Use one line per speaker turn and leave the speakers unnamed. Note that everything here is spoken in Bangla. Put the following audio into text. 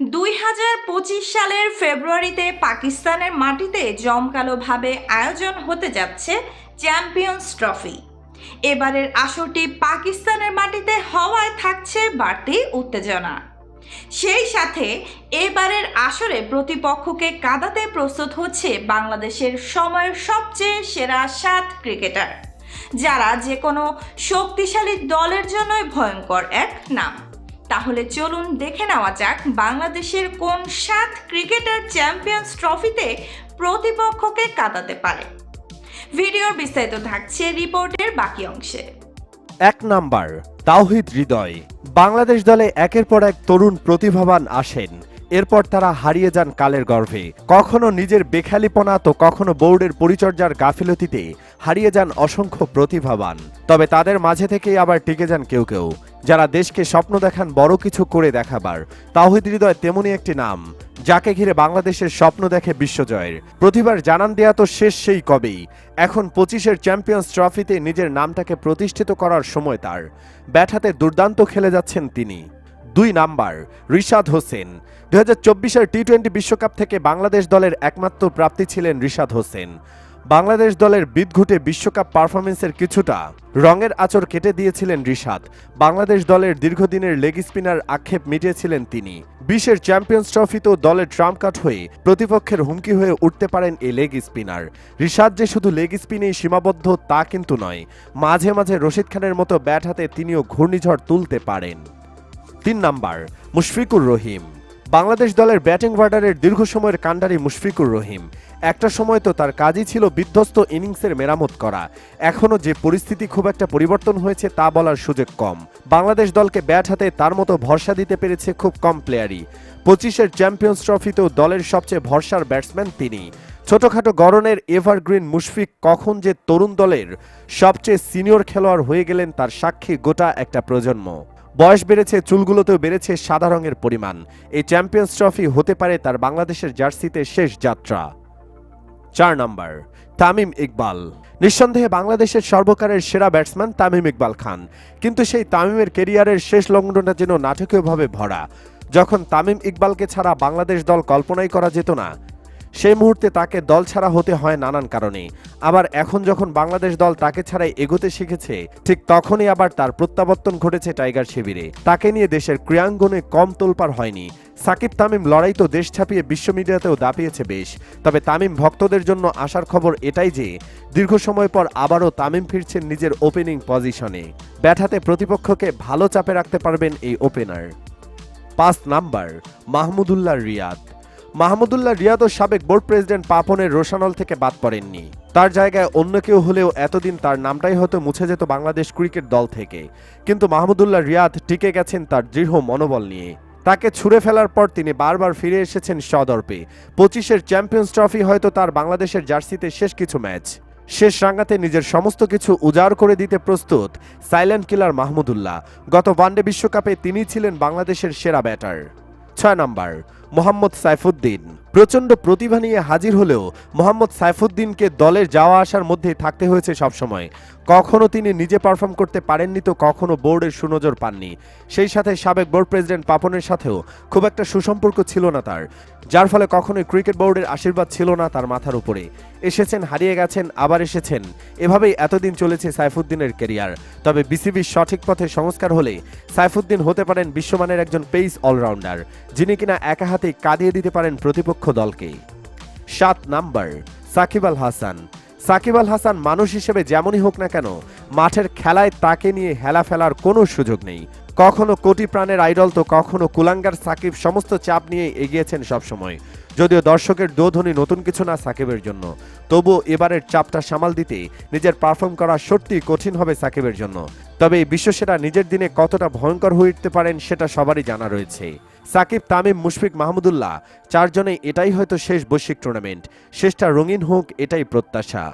দুই হাজার পঁচিশ সালের ফেব্রুয়ারিতে পাকিস্তানের মাটিতে জমকালোভাবে আয়োজন হতে যাচ্ছে চ্যাম্পিয়ন্স ট্রফি। এবারের আসরটি পাকিস্তানের মাটিতে হওয়ায় থাকছে বাড়তি উত্তেজনা। সেই সাথে এবারের আসরে প্রতিপক্ষকে কাদাতে প্রস্তুত হচ্ছে বাংলাদেশের সময়ের সবচেয়ে সেরা সাত ক্রিকেটার, যারা যে কোনো শক্তিশালী দলের জন্যই ভয়ঙ্কর এক নাম। তাহলে চলুন দেখে নেওয়া যাক বাংলাদেশের কোন সাত ক্রিকেটার চ্যাম্পিয়ন্স ট্রফিতে প্রতিপক্ষকে কাটাতে পারে। ভিডিওর বিস্তারিত থাকছে রিপোর্টের বাকি অংশে।
এক নাম্বার, তাওহিদ হৃদয়। বাংলাদেশ দলে একের পর এক তরুণ প্রতিভাবান আসেন। এরপর তারা হারিয়ে যান কালের গর্ভে। কখনো নিজের বেখালিপনা তো কখনো বোর্ডের পরিচর্যার গাফিলতিতে হারিয়ে যান অসংখ্য প্রতিভাবান। তবে তাদের মাঝে থেকেই আবার টিকে যান কেউ কেউ। যারা দেশকে স্বপ্ন দেখান, বড় কিছু করে দেখাবার। তাওহিদ হৃদয় তেমনই একটি নাম, যাকে ঘিরে বাংলাদেশের স্বপ্ন দেখে বিশ্বজয়ের প্রতিবার জানান দেয়া তো শেষ সেই কবেই। এখন পঁচিশের চ্যাম্পিয়ন্স ট্রফিতে নিজের নামটাকে প্রতিষ্ঠিত করার সময় তার। ব্যাট হাতে দুর্দান্ত খেলে যাচ্ছেন তিনি। দুই নাম্বার, রিশাদ হোসেন। দু হাজার চব্বিশের টি টোয়েন্টি বিশ্বকাপ থেকে বাংলাদেশ দলের একমাত্র প্রাপ্তি ছিলেন রিশাদ হোসেন। বাংলাদেশ দলের বিদঘুটে বিশ্বকাপ পারফরমেন্সের কিছুটা রঙের আচর কেটে দিয়েছিলেন রিশাদ। বাংলাদেশ দলের দীর্ঘদিনের লেগ স্পিনার আক্ষেপ মিটিয়েছিলেন তিনি। বিশ্বের চ্যাম্পিয়ন্স ট্রফিতেও দলের ট্রাম্প কাট হয়ে প্রতিপক্ষের হুমকি হয়ে উঠতে পারেন এই লেগ স্পিনার রিশাদ যে শুধু লেগ স্পিনেই সীমাবদ্ধ তা কিন্তু নয়, মাঝে মাঝে রশিদ খানের মতো ব্যাট হাতে তিনিও ঘূর্ণিঝড় তুলতে পারেন। তিন নাম্বার, মুশফিকুর রহিম। বাংলাদেশ দলের ব্যাটিং অর্ডারের দীর্ঘ সময়ের কাণ্ডারি মুশফিকুর রহিম। একটা সময় তো তার কাজই ছিল বিধ্বস্ত ইনিংসের মেরামত করা। এখনও যে পরিস্থিতি খুব একটা পরিবর্তন হয়েছে তা বলার সুযোগ কম। বাংলাদেশ দলকে ব্যাট হাতে তার মতো ভরসা দিতে পেরেছে খুব কম প্লেয়ারই। পঁচিশের চ্যাম্পিয়ন্স ট্রফিতেও দলের সবচেয়ে ভরসার ব্যাটসম্যান তিনি। ছোটখাটো গরনের এভারগ্রিন মুশফিক কখন যে তরুণ দলের সবচেয়ে সিনিয়র খেলোয়াড় হয়ে গেলেন তার সাক্ষী গোটা একটা প্রজন্ম। বয়স বেড়েছে, চুলগুলোতেও বেড়েছে সাদা রঙের পরিমাণ। এই চ্যাম্পিয়ন্স ট্রফি হতে পারে তার বাংলাদেশের জার্সিতে শেষ যাত্রা। চার নম্বর, তামিম ইকবাল। নিঃসন্দেহে বাংলাদেশের সর্বকারের সেরা ব্যাটসম্যান তামিম ইকবাল খান। কিন্তু সেই তামিমের কেরিয়ারের শেষ লগ্নটা যেন নাটকীয়ভাবে ভরা। যখন তামিম ইকবালকে ছাড়া বাংলাদেশ দল কল্পনাই করা যেত না সেই মুহূর্তে তাকে দল ছাড়া হতে হয় নানান কারণে। আবার এখন যখন বাংলাদেশ দল তাকে ছাড়াই এগোতে শিখেছে, ঠিক তখনই আবার তার প্রত্যাবর্তন ঘটেছে টাইগার শিবিরে। তাকে নিয়ে দেশের ক্রীড়াঙ্গনে কম তোলপার হয়নি। সাকিব তামিম লড়াই তো দেশ ছাপিয়ে বিশ্ব মিডিয়াতেও দাপিয়েছে বেশ। তবে তামিম ভক্তদের জন্য আসার খবর এটাই যে, দীর্ঘ সময় পর আবারও তামিম ফিরছেন নিজের ওপেনিং পজিশনে ব্যাটাতে প্রতিপক্ষকে ভালো চাপে রাখতে পারবেন এই ওপেনার পাঁচ নাম্বার, মাহমুদুল্লাহ রিয়াদ। মাহমুদুল্লাহ রিয়াদ ও সাবেক বোর্ড প্রেসিডেন্ট পাপনের রোশানল থেকে বাদ পড়েননি। তার জায়গায় অন্য কেউ হলেও এতদিন তার নামটাই হয়তো মুছে যেত বাংলাদেশ ক্রিকেট দল থেকে। কিন্তু মাহমুদুল্লাহ রিয়াদ টিকে গেছেন তার দৃঢ় মনোবল নিয়ে। তাকে ছুড়ে ফেলার পর তিনি বারবার ফিরে এসেছেন সদর্পে। পঁচিশের চ্যাম্পিয়ন্স ট্রফি হয়তো তার বাংলাদেশের জার্সিতে শেষ কিছু ম্যাচ। শেষ রাঙ্গাতে নিজের সমস্ত কিছু উজাড় করে দিতে প্রস্তুত সাইলেন্ট কিলার মাহমুদুল্লাহ। গত ওয়ানডে বিশ্বকাপে তিনি ছিলেন বাংলাদেশের সেরা ব্যাটার। ছয় নম্বর মোহাম্মদ সাইফুদ্দিন। প্রচণ্ড প্রতিভা নিয়ে হাজির হলেও মোহাম্মদ সাইফুদ্দিনকে দলের যাওয়া আসার মধ্যে থাকতে হয়েছে সবসময়। কখনো তিনি নিজে পারফর্ম করতে পারেননি তো কখনো বোর্ডের সুনজর পাননি। সেই সাথে সাবেক বোর্ড প্রেসিডেন্ট পাপনের সাথেও খুব একটা সুসম্পর্ক ছিল না তার, যার ফলে কখনোই ক্রিকেট বোর্ডের আশীর্বাদ ছিল না তার মাথার উপরে। এসেছেন, হারিয়ে গেছেন, আবার এসেছেন, এভাবেই এতদিন চলেছে সাইফুদ্দিনের কেরিয়ার তবে বিসিবির সঠিক পথে সংস্কার হলে সাইফুদ্দিন হতে পারেন বিশ্বমানের একজন পেস অলরাউন্ডার, যিনি কিনা একা হাতেই কাঁদিয়ে দিতে পারেন প্রতিপক্ষ দলকে। সাত নাম্বার, সাকিব আল হাসান। সাকিব আল হাসান মানুষ হিসেবে যেমনই হোক না কেন, মাঠের খেলায় তাকে নিয়ে হেলা ফেলার কোনো সুযোগ নেই। কখনো কোটি প্রাণের আইডল তো কখনো কুলাঙ্গার সাকিব, সমস্ত চাপ নিয়ে এগিয়েছেন সবসময়। যদিও দর্শকের দোধনী নতুন কিছু না সাকিবের জন্য। তবু এবারের চাপটা সামাল দিতে নিজের পারফর্ম করা সত্যি কঠিন হবে সাকিবের জন্য। তবে এই বিশ্বসেরা নিজের দিনে কতটা ভয়ঙ্কর হয়ে উঠতে পারেন সেটা সবারই জানা রয়েছে। সাকিব, তামিম, মুশফিক, মাহমুদুল্লাহ, চারজনেই এটাই হয়তো শেষ বৈশ্বিক টুর্নামেন্ট শেষটা রঙিন হোক, এটাই প্রত্যাশা।